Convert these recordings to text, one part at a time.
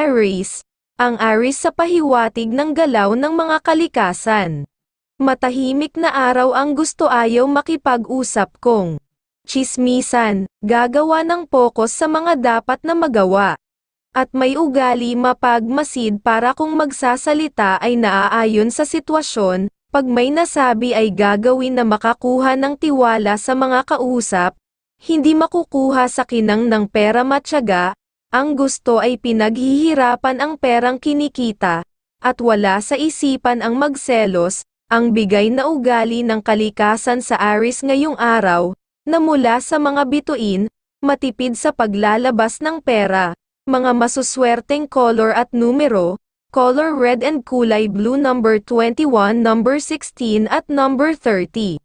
Aries, ang Aries sa pahiwatig ng galaw ng mga kalikasan. Matahimik na araw ang gusto ayaw makipag-usap kong. Chismisan, gagawa ng focus sa mga dapat na magawa. At may ugali mapagmasid para kung magsasalita ay naaayon sa sitwasyon, pag may nasabi ay gagawin na makakuha ng tiwala sa mga kausap, hindi makukuha sa kinang ng pera matyaga, ang gusto ay pinaghihirapan ang perang kinikita, at wala sa isipan ang magselos, ang bigay na ugali ng kalikasan sa Aris ngayong araw, na mula sa mga bituin, matipid sa paglalabas ng pera, mga masuswerteng color at numero, color red and kulay blue number 21, number 16 at number 30.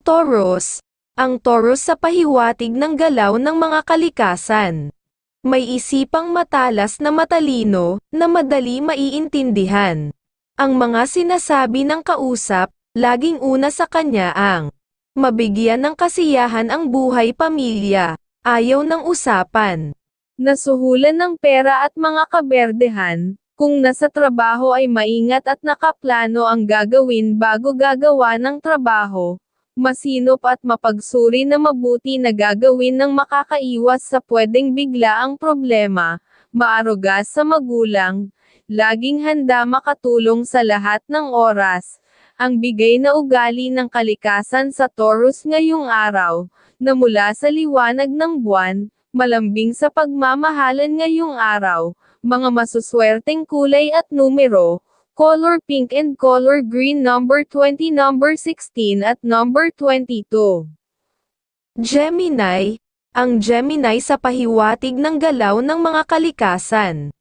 Taurus, ang Taurus sa pahiwatig ng galaw ng mga kalikasan. May isipang matalas na matalino, na madali maiintindihan. Ang mga sinasabi ng kausap, laging una sa kanya ang mabigyan ng kasiyahan ang buhay pamilya, ayaw ng usapan. Nasuhulan ng pera at mga kaberdehan, kung nasa trabaho ay maingat at nakaplano ang gagawin bago gagawa ng trabaho, masinop at mapagsuri na mabuti na gagawin ng makakaiwas sa pwedeng bigla ang problema, maaruga sa magulang, laging handa makatulong sa lahat ng oras, ang bigay na ugali ng kalikasan sa Taurus ngayong araw, na mula sa liwanag ng buwan, malambing sa pagmamahalan ngayong araw, mga masuswerteng kulay at numero, color pink and color green number 20 number 16 at number 22. Gemini, ang Gemini sa pahiwatig ng galaw ng mga kalikasan.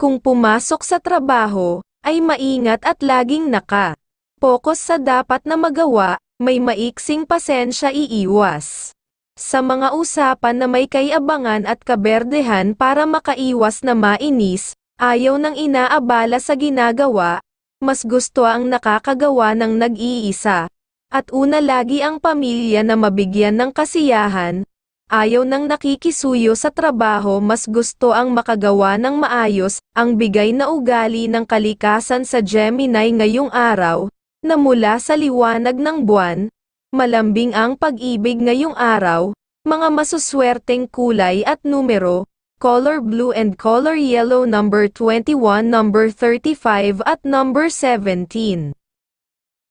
Kung pumasok sa trabaho, ay maingat at laging naka. Focus sa dapat na magawa, may maiksing pasensya iiwas. Sa mga usapan na may kayabangan at kaberdehan para makaiwas na mainis, ayaw ng inaabala sa ginagawa, mas gusto ang nakakagawa ng nag-iisa. At una lagi ang pamilya na mabigyan ng kasiyahan, ayaw ng nakikisuyo sa trabaho mas gusto ang makagawa ng maayos, ang bigay na ugali ng kalikasan sa Gemini ngayong araw, na mula sa liwanag ng buwan, malambing ang pag-ibig ngayong araw, mga masuswerteng kulay at numero, color blue and color yellow number 21 number 35 at number 17.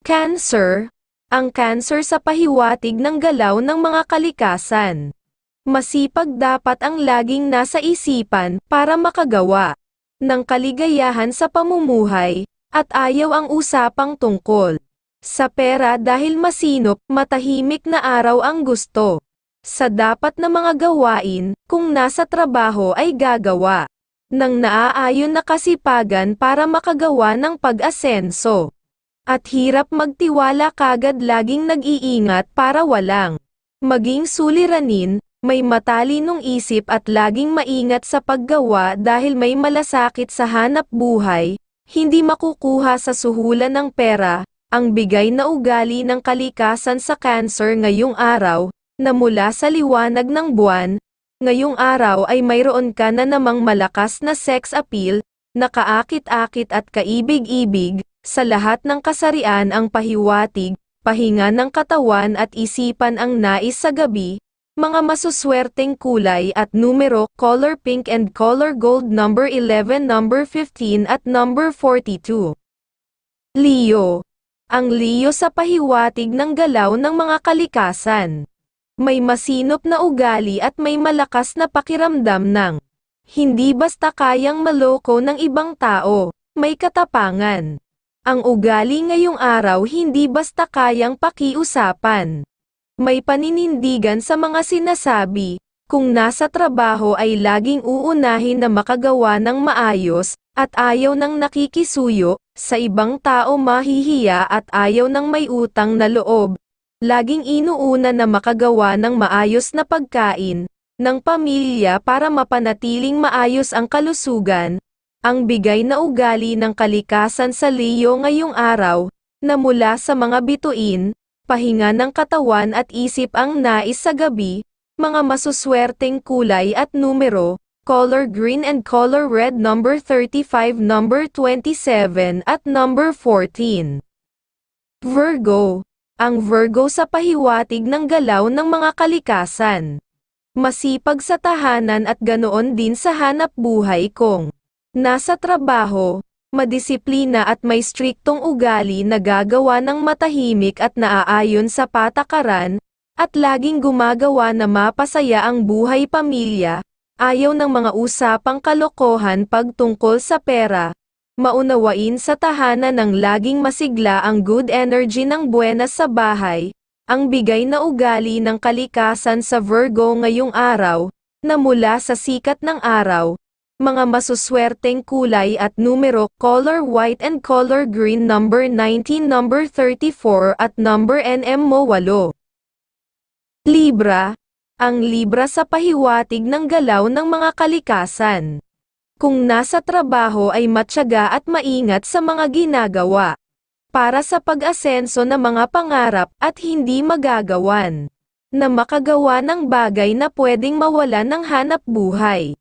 Cancer, ang cancer sa pahiwatig ng galaw ng mga kalikasan. Masipag dapat ang laging nasa isipan para makagawa ng kaligayahan sa pamumuhay, at ayaw ang usapang tungkol sa pera dahil masinop, matahimik na araw ang gusto. Sa dapat na mga gawain, kung nasa trabaho ay gagawa ng naaayon na kasipagan para makagawa ng pag-asenso. At hirap magtiwala kagad laging nag-iingat para walang maging suliranin, may matalinong isip at laging maingat sa paggawa dahil may malasakit sa hanap buhay, hindi makukuha sa suhulan ng pera, ang bigay na ugali ng kalikasan sa cancer ngayong araw, na mula sa liwanag ng buwan, ngayong araw ay mayroon ka na namang malakas na sex appeal, nakaakit-akit at kaibig-ibig, sa lahat ng kasarian ang pahiwatig, pahinga ng katawan at isipan ang nais sa gabi, mga masuswerteng kulay at numero, color pink and color gold number 11 number 15 at number 42. Leo. Ang Leo sa pahiwatig ng galaw ng mga kalikasan. May masinop na ugali at may malakas na pakiramdam ng hindi basta kayang maloko ng ibang tao, may katapangan. Ang ugali ngayong araw hindi basta kayang pakiusapan. May paninindigan sa mga sinasabi, kung nasa trabaho ay laging uunahin na makagawa ng maayos, at ayaw ng nakikisuyo, sa ibang tao mahihiya at ayaw ng may utang na loob. Laging inuuna na makagawa ng maayos na pagkain, ng pamilya para mapanatiling maayos ang kalusugan, ang bigay na ugali ng kalikasan sa Leo ngayong araw, na mula sa mga bituin, pahinga ng katawan at isip ang nais sa gabi, mga masuswerteng kulay at numero, color green and color red number 35, number 27 at number 14. Virgo. Ang Virgo sa pahiwatig ng galaw ng mga kalikasan. Masipag sa tahanan at ganoon din sa hanap buhay kong nasa trabaho, madisiplina at may striktong ugali na gagawa ng matahimik at naaayon sa patakaran, at laging gumagawa na mapasaya ang buhay pamilya, ayaw ng mga usapang kalokohan pagtungkol sa pera, maunawain sa tahanan ng laging masigla ang good energy ng buenas sa bahay, ang bigay na ugali ng kalikasan sa Virgo ngayong araw, na mula sa sikat ng araw, mga masuswerteng kulay at numero color white and color green number 19 number 34 at number NM mo 8. Libra, ang Libra sa pahiwatig ng galaw ng mga kalikasan. Kung nasa trabaho ay matyaga at maingat sa mga ginagawa. Para sa pag-asenso ng mga pangarap at hindi magagawan. Na makagawa ng bagay na pwedeng mawala ng hanap buhay.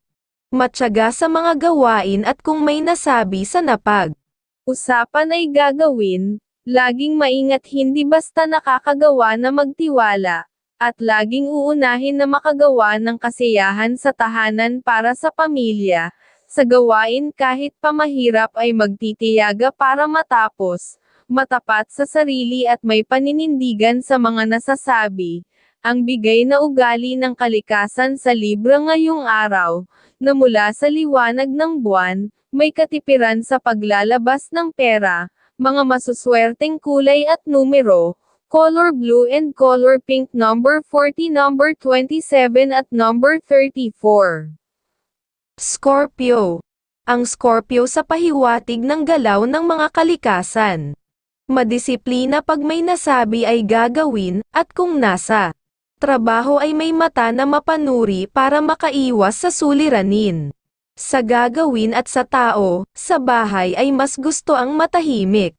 Matyaga sa mga gawain at kung may nasabi sa napag. Usapan ay gagawin, laging maingat hindi basta nakakagawa na magtiwala, at laging uunahin na makagawa ng kasiyahan sa tahanan para sa pamilya, sa gawain kahit pamahirap ay magtitiyaga para matapos, matapat sa sarili at may paninindigan sa mga nasasabi, ang bigay na ugali ng kalikasan sa Libra ngayong araw, na mula sa liwanag ng buwan, may katipiran sa paglalabas ng pera, mga masuswerteng kulay at numero, color blue and color pink number 40 number 27 at number 34. Scorpio. Ang Scorpio sa pahiwatig ng galaw ng mga kalikasan. Madisiplina pag may nasabi ay gagawin, at kung nasa trabaho ay may mata na mapanuri para makaiwas sa suliranin. Sa gagawin at sa tao, sa bahay ay mas gusto ang matahimik.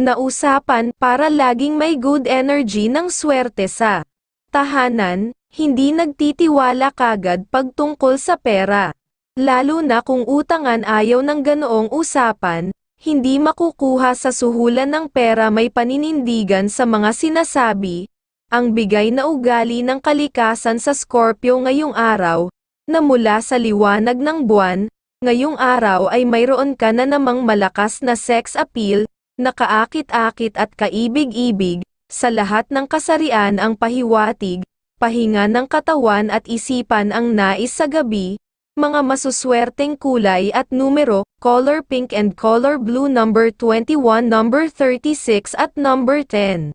Nausapan para laging may good energy ng swerte sa tahanan, hindi nagtitiwala kagad pagtungkol sa pera. Lalo na kung utangan ayaw ng ganoong usapan, hindi makukuha sa suhulan ng pera may paninindigan sa mga sinasabi, ang bigay na ugali ng kalikasan sa Scorpio ngayong araw, na mula sa liwanag ng buwan, ngayong araw ay mayroon ka na namang malakas na sex appeal, nakaakit-akit at kaibig-ibig, sa lahat ng kasarian ang pahiwatig, pahinga ng katawan at isipan ang nais sa gabi, mga masuswerteng kulay at numero, color pink and color blue number 21 number 36 at number 10.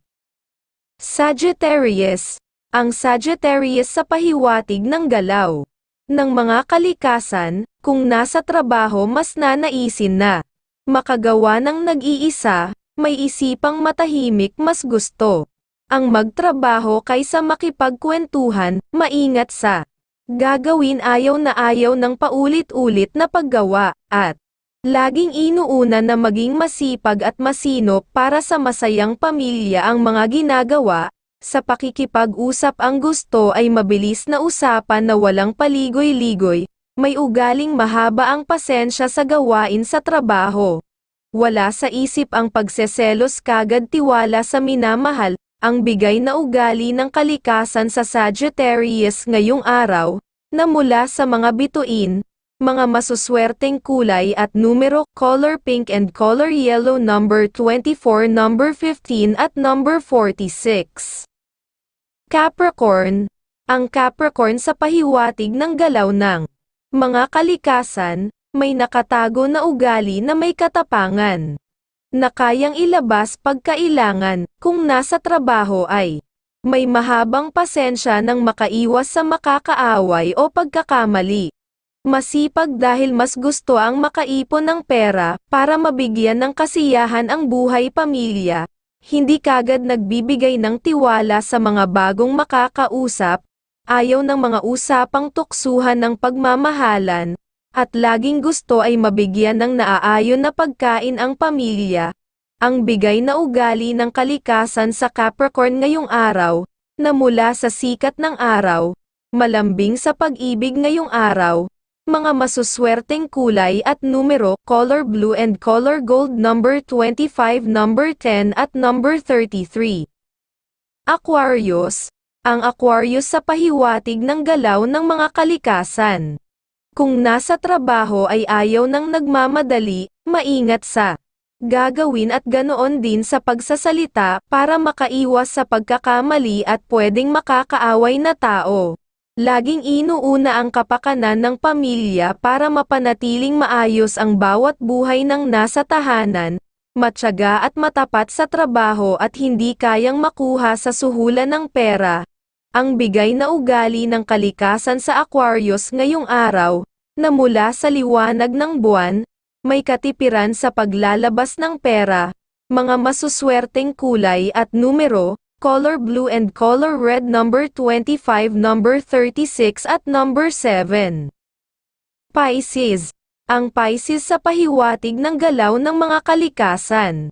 Sagittarius. Ang Sagittarius sa pahiwatig ng galaw ng mga kalikasan, kung nasa trabaho mas nanaisin na makagawa ng nag-iisa, may isipang matahimik mas gusto. Ang magtrabaho kaysa makipagkwentuhan, maingat sa gagawin ayaw na ayaw ng paulit-ulit na paggawa, at laging inuuna na maging masipag at masinop para sa masayang pamilya ang mga ginagawa, sa pakikipag-usap ang gusto ay mabilis na usapan na walang paligoy-ligoy, may ugaling mahaba ang pasensya sa gawain sa trabaho. Wala sa isip ang pagseselos kagad tiwala sa minamahal, ang bigay na ugali ng kalikasan sa Sagittarius ngayong araw, na mula sa mga bituin, mga masuswerteng kulay at numero, color pink and color yellow number 24, number 15 at number 46. Capricorn. Ang Capricorn sa pahiwatig ng galaw ng mga kalikasan, may nakatago na ugali na may katapangan. Na kayang ilabas pagkailangan, kung nasa trabaho ay may mahabang pasensya ng makaiwas sa makakaaway o pagkakamali. Masipag dahil mas gusto ang makaipon ng pera para mabigyan ng kasiyahan ang buhay pamilya. Hindi kagad nagbibigay ng tiwala sa mga bagong makakausap, ayaw ng mga usapang tuksuhan ng pagmamahalan, at laging gusto ay mabigyan ng naaayon na pagkain ang pamilya. Ang bigay na ugali ng kalikasan sa Capricorn ngayong araw, na mula sa sikat ng araw, malambing sa pag-ibig ngayong araw, mga masuswerteng kulay at numero, color blue and color gold number 25, number 10 at number 33. Aquarius, ang Aquarius sa pahiwatig ng galaw ng mga kalikasan. Kung nasa trabaho ay ayaw ng nagmamadali, maingat sa gagawin at ganoon din sa pagsasalita para makaiwas sa pagkakamali at pwedeng makakaaway na tao. Laging inuuna ang kapakanan ng pamilya para mapanatiling maayos ang bawat buhay ng nasa tahanan, matyaga at matapat sa trabaho at hindi kayang makuha sa suhulan ng pera. Ang bigay na ugali ng kalikasan sa Aquarius ngayong araw, na mula sa liwanag ng buwan, may katipiran sa paglalabas ng pera, mga masuswerteng kulay at numero, color blue and color red number 25 number 36 at number 7. Pisces. Ang Pisces sa pahiwatig ng galaw ng mga kalikasan.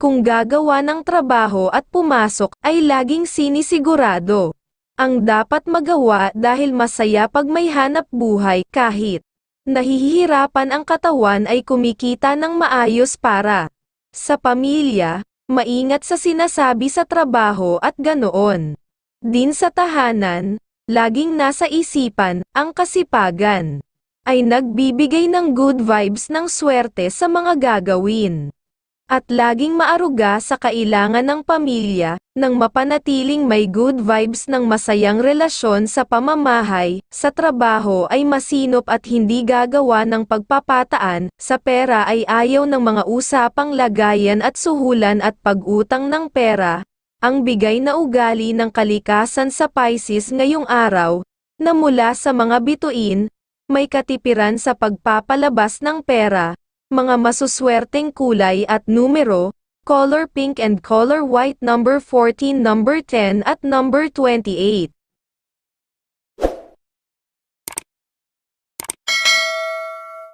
Kung gagawa ng trabaho at pumasok ay laging sinisigurado. Ang dapat magawa dahil masaya pag may hanap buhay kahit nahihirapan ang katawan ay kumikita ng maayos para sa pamilya, maingat sa sinasabi sa trabaho at ganoon. Din sa tahanan, laging nasa isipan, ang kasipagan, ay nagbibigay ng good vibes ng swerte sa mga gagawin. At laging maaruga sa kailangan ng pamilya, nang mapanatiling may good vibes ng masayang relasyon sa pamamahay, sa trabaho ay masinop at hindi gagawa ng pagpapataan, sa pera ay ayaw ng mga usapang lagayan at suhulan at pag-utang ng pera, ang bigay na ugali ng kalikasan sa Pisces ngayong araw, na mula sa mga bituin, may katipiran sa pagpapalabas ng pera, mga masuswerteng kulay at numero, color pink and color white number 14 number 10 at number 28.